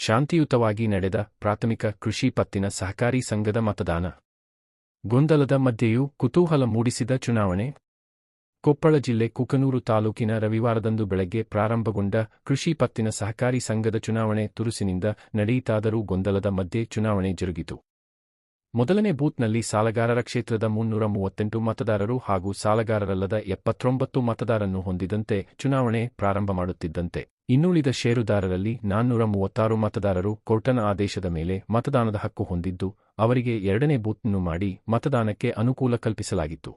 ಶಾಂತಿಯುತವಾಗಿ ನಡೆದ ಪ್ರಾಥಮಿಕ ಕೃಷಿ ಪತ್ತಿನ ಸಹಕಾರಿ ಸಂಘದ ಮತದಾನ. ಗೊಂದಲದ ಮಧ್ಯೆಯೂ ಕುತೂಹಲ ಮೂಡಿಸಿದ ಚುನಾವಣೆ. ಕೊಪ್ಪಳ ಜಿಲ್ಲೆ ಕುಕನೂರು ತಾಲೂಕಿನ ರವಿವಾರದಂದು ಬೆಳಗ್ಗೆ ಪ್ರಾರಂಭಗೊಂಡ ಕೃಷಿ ಪತ್ತಿನ ಸಹಕಾರಿ ಸಂಘದ ಚುನಾವಣೆ ತುರುಸಿನಿಂದ ನಡೆಯಿತಾದರೂ ಗೊಂದಲದ ಮಧ್ಯೆ ಚುನಾವಣೆ ಜರುಗಿತು. ಮೊದಲನೇ ಬೂತ್ನಲ್ಲಿ ಸಾಲಗಾರರ ಕ್ಷೇತ್ರದ ಮುನ್ನೂರ ಮೂವತ್ತೆಂಟು ಮತದಾರರು ಹಾಗೂ ಸಾಲಗಾರರಲ್ಲದ ಎಪ್ಪತ್ತೊಂಬತ್ತು ಮತದಾರನ್ನು ಹೊಂದಿದಂತೆ ಚುನಾವಣೆ ಪ್ರಾರಂಭ ಮಾಡುತ್ತಿದ್ದಂತೆ. ಇನ್ನುಳಿದ ಷೇರುದಾರರಲ್ಲಿ ನಾನ್ನೂರ ಮೂವತ್ತಾರು ಮತದಾರರು ಕೋರ್ಟನ ಆದೇಶದ ಮೇಲೆ ಮತದಾನದ ಹಕ್ಕು ಹೊಂದಿದ್ದು, ಅವರಿಗೆ ಎರಡನೇ ಬೂತ್ನ್ನು ಮಾಡಿ ಮತದಾನಕ್ಕೆ ಅನುಕೂಲ ಕಲ್ಪಿಸಲಾಗಿತ್ತು.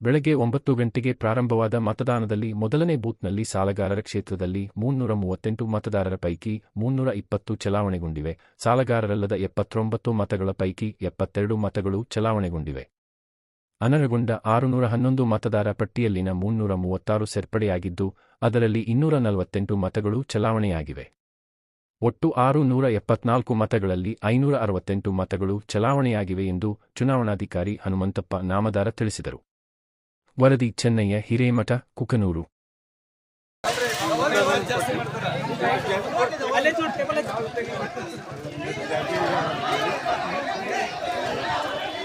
ಬೆಳಗ್ಗೆ ಒಂಬತ್ತು ಗಂಟೆಗೆ ಪ್ರಾರಂಭವಾದ ಮತದಾನದಲ್ಲಿ ಮೊದಲನೇ ಬೂತ್ನಲ್ಲಿ ಸಾಲಗಾರರ ಕ್ಷೇತ್ರದಲ್ಲಿ ಮುನ್ನೂರ ಮೂವತ್ತೆಂಟು ಮತದಾರರ ಪೈಕಿ ಮುನ್ನೂರ ಇಪ್ಪತ್ತು ಚಲಾವಣೆಗೊಂಡಿವೆ. ಸಾಲಗಾರರಲ್ಲದ ಎಪ್ಪತ್ತೊಂಬತ್ತು ಮತಗಳ ಪೈಕಿ ಎಪ್ಪತ್ತೆರಡು ಮತಗಳು ಚಲಾವಣೆಗೊಂಡಿವೆ. ಅನರ್ಹಗೊಂಡ ಆರುನೂರ ಹನ್ನೊಂದು ಮತದಾರ ಪಟ್ಟಿಯಲ್ಲಿನ ಮುನ್ನೂರ ಮೂವತ್ತಾರು ಸೇರ್ಪಡೆಯಾಗಿದ್ದು, ಅದರಲ್ಲಿ ಇನ್ನೂರ ನಲವತ್ತೆಂಟು ಮತಗಳು ಚಲಾವಣೆಯಾಗಿವೆ. ಒಟ್ಟು ಆರು ನೂರ ಎಪ್ಪತ್ನಾಲ್ಕು ಮತಗಳಲ್ಲಿ ಐನೂರ ಅರವತ್ತೆಂಟು ಮತಗಳು ಚಲಾವಣೆಯಾಗಿವೆ ಎಂದು ಚುನಾವಣಾಧಿಕಾರಿ ಹನುಮಂತಪ್ಪ ನಾಮದಾರ ತಿಳಿಸಿದರು. ವರದಿ ಚೆನ್ನಯ್ಯ, ಹಿರೇಮಠ, ಕುಕನೂರು.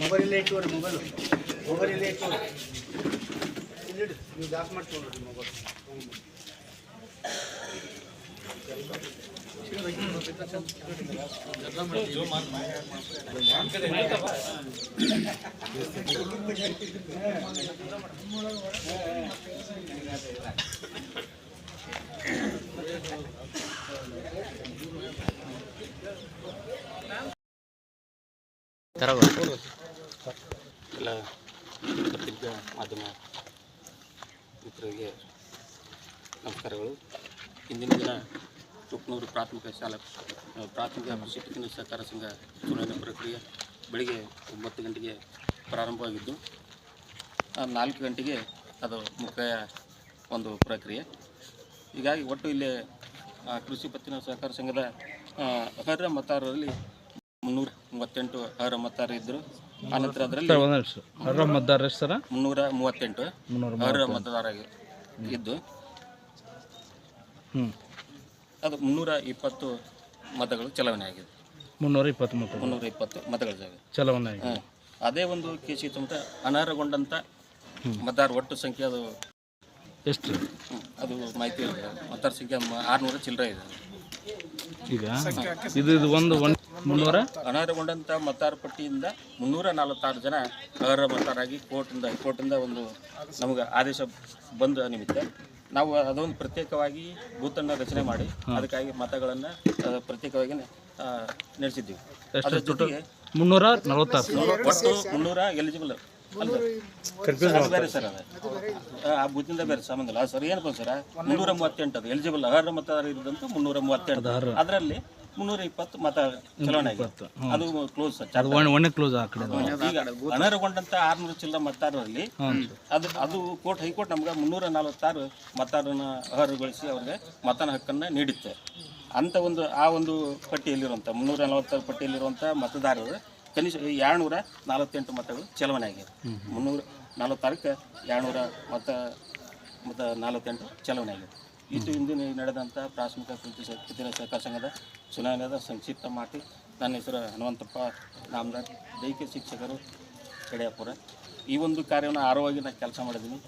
ಮೊಬೈಲ್ ಇಲ್ಲ ಇಟ್ಟು ಮೊಬೈಲ್ ಮೊಬೈಲ್ ಇಲ್ಲ ಇಟ್ಟು ಇಲ್ಲಿ ನೀವು ಜಾಸ್ತಿ ಮಾಡ್ಕೊಂಡ್ರಿ ಮೊಬೈಲ್ ಎಲ್ಲ ಪತ್ರಿಕಾ ಮಾಧ್ಯಮ ಮಿತ್ರರಿಗೆ ನಮಸ್ಕಾರಗಳು. ಇಂದಿನ ದಿನ ತುಕ್ನೂರು ಪ್ರಾಥಮಿಕ ಶಾಲಾ ಪ್ರಾಥಮಿಕ ಕೃಷಿ ಪತ್ತಿನ ಸಹಕಾರ ಸಂಘ ಚುನಾವಣೆ ಪ್ರಕ್ರಿಯೆ ಬೆಳಿಗ್ಗೆ ಒಂಬತ್ತು ಗಂಟೆಗೆ ಪ್ರಾರಂಭವಾಗಿದ್ದು ನಾಲ್ಕು ಗಂಟೆಗೆ ಅದು ಮುಕ್ತಾಯ ಒಂದು ಪ್ರಕ್ರಿಯೆ. ಹೀಗಾಗಿ ಒಟ್ಟು ಇಲ್ಲಿ ಕೃಷಿ ಪತ್ತಿನ ಸಹಕಾರ ಸಂಘದ ಅರ್ಹ ಮತದಾರರಲ್ಲಿ ಮುನ್ನೂರ ಮೂವತ್ತೆಂಟು ಅರ್ಹ ಮತದಾರರು ಇದ್ದರು ಆನಂತರ ಅದರಲ್ಲಿ ಅರ್ಹ ಮತದಾರ ಸರ? ಮುನ್ನೂರ ಮೂವತ್ತೆಂಟು ಅರ್ಹ ಮತದಾರ ಇದ್ದು. ಅದು ಮುನ್ನೂರ ಇಪ್ಪತ್ತು ಮತಗಳು ಚಲಾವಣೆ ಆಗಿದೆ. ಮುನ್ನೂರ ಇಪ್ಪತ್ತು ಮತ ಮುನ್ನೂರ ಇಪ್ಪತ್ತು ಮತಗಳು ಜಾಗ. ಚಲಾವಣೆ ಆಗಿದೆ. ಅದೇ ಒಂದು ಕೆಸಿ ತುಂಬ ಅನರ್ಹಗೊಂಡಂಥ ಮತದಾರ ಒಟ್ಟು ಸಂಖ್ಯೆ ಅದು ಎಷ್ಟು? ಅದು ಮಾಹಿತಿ ಮತದಾರ ಸಂಖ್ಯೆ ಆರುನೂರ ಚಿಲ್ಲರೆ ಇದೆ. ಈಗ ಇದು ಇದು ಒಂದು ಒಂದು ಮುನ್ನೂರ? ಅನರ್ಹಗೊಂಡಂಥ ಮತದಾರ ಪಟ್ಟಿಯಿಂದ ಮುನ್ನೂರ ನಲವತ್ತಾರು ಜನ ಅರ್ಹ ಮತದಾರರಾಗಿ ಕೋರ್ಟಿಂದ ಹೈಕೋರ್ಟಿಂದ ಒಂದು ನಮಗೆ ಆದೇಶ ಬಂದ ನಿಮಿತ್ತ ನಾವು ಅದೊಂದು ಪ್ರತ್ಯೇಕವಾಗಿ ಬೂತನ್ನು ರಚನೆ ಮಾಡಿ ಅದಕ್ಕಾಗಿ ಮತಗಳನ್ನು ಪ್ರತ್ಯೇಕವಾಗಿ ನಡೆಸಿದ್ದೀವಿ. ಅದರ ಜೊತೆಗೆ ಮುನ್ನೂರ ನಲವತ್ತಾರು. ಒಟ್ಟು ಮುನ್ನೂರ ಎಲಿಜಿಬಲ್ ಅಲ್ಲ ಬೇರೆ ಸರ್ ಅದು. ಆ, ಆ ಬೂತಿಂದ ಬೇರೆ ಸಂಬಂಧ ಇಲ್ಲ ಸರ್ ಏನಪ್ಪ ಸರ್? ಮುನ್ನೂರ ಮೂವತ್ತೆಂಟು ಅದು. ಎಲಿಜಿಬಲ್ ಅರ್ಹ ಮತದಾರ ಇದ್ದಂತೂ ಮುನ್ನೂರ ಮೂವತ್ತೆಂಟು. ಅದರಲ್ಲಿ ಮುನ್ನೂರ ಇಪ್ಪತ್ತು ಮತ ಚಲಾವಣೆ ಆಗಿತ್ತು ಅದು ಕ್ಲೋಸ್ ಸರ್ ಅದು ಒಣ ಕ್ಲೋಸ್ ಆ ಕಡೆ ಈಗ ಅನರ್ಹಗೊಂಡಂತ ಆರ್ನೂರು ಚಿಲ್ಲರ ಮತದಾರರಲ್ಲಿ ಅದು ಅದು ಕೋರ್ಟ್ ಹೈಕೋರ್ಟ್ ನಮ್ಗೆ ಮುನ್ನೂರ ನಲವತ್ತಾರು ಮತದಾರನ ಅರ್ಹಗೊಳಿಸಿ ಅವ್ರಿಗೆ ಮತನ ಹಕ್ಕನ್ನ ನೀಡುತ್ತೆ. ಅಂತ ಒಂದು ಆ ಒಂದು ಪಟ್ಟಿಯಲ್ಲಿರುವಂತ ಮುನ್ನೂರ ನಲವತ್ತಾರು ಪಟ್ಟಿಯಲ್ಲಿರುವಂಥ ಮತದಾರರು ಕನಿಷ್ಠ ಎರಡುನೂರ ನಲವತ್ತೆಂಟು ಮತಗಳು ಚಲಾವಣೆ ಆಗಿದೆ. ಮುನ್ನೂರ ನಲವತ್ತಾರಕ್ಕೆ ಎರಡುನೂರ ಮತ ಮತ ನಲವತ್ತೆಂಟು ಚಲಾವಣೆ ಆಗಿದೆ. ಇದು ಹಿಂದಿನ ನಡೆದಂಥ ಪ್ರಾಥಮಿಕ ಕೃಷಿ ಪತ್ತಿನ ಸಹಕಾರ ಸಂಘದ ಚುನಾವಣೆಯಾದ ಸಂಕ್ಷಿಪ್ತ ಮಾತಿ. ನನ್ನ ಹೆಸರು ಹನುಮಂತಪ್ಪ ರಾಮದಾಸ್ ದೈಹಿಕ ಶಿಕ್ಷಕರು ಕಡೆಯಪುರ. ಈ ಒಂದು ಕಾರ್ಯವನ್ನು ಆರವಾಗಿ ನಾನು ಕೆಲಸ ಮಾಡಿದ್ದೀನಿ.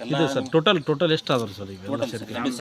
ಎಲ್ಲ ಟೋಟಲ್ ಟೋಟಲ್ ಎಷ್ಟು ಆದ್ರು ಸರ್ ಈಗ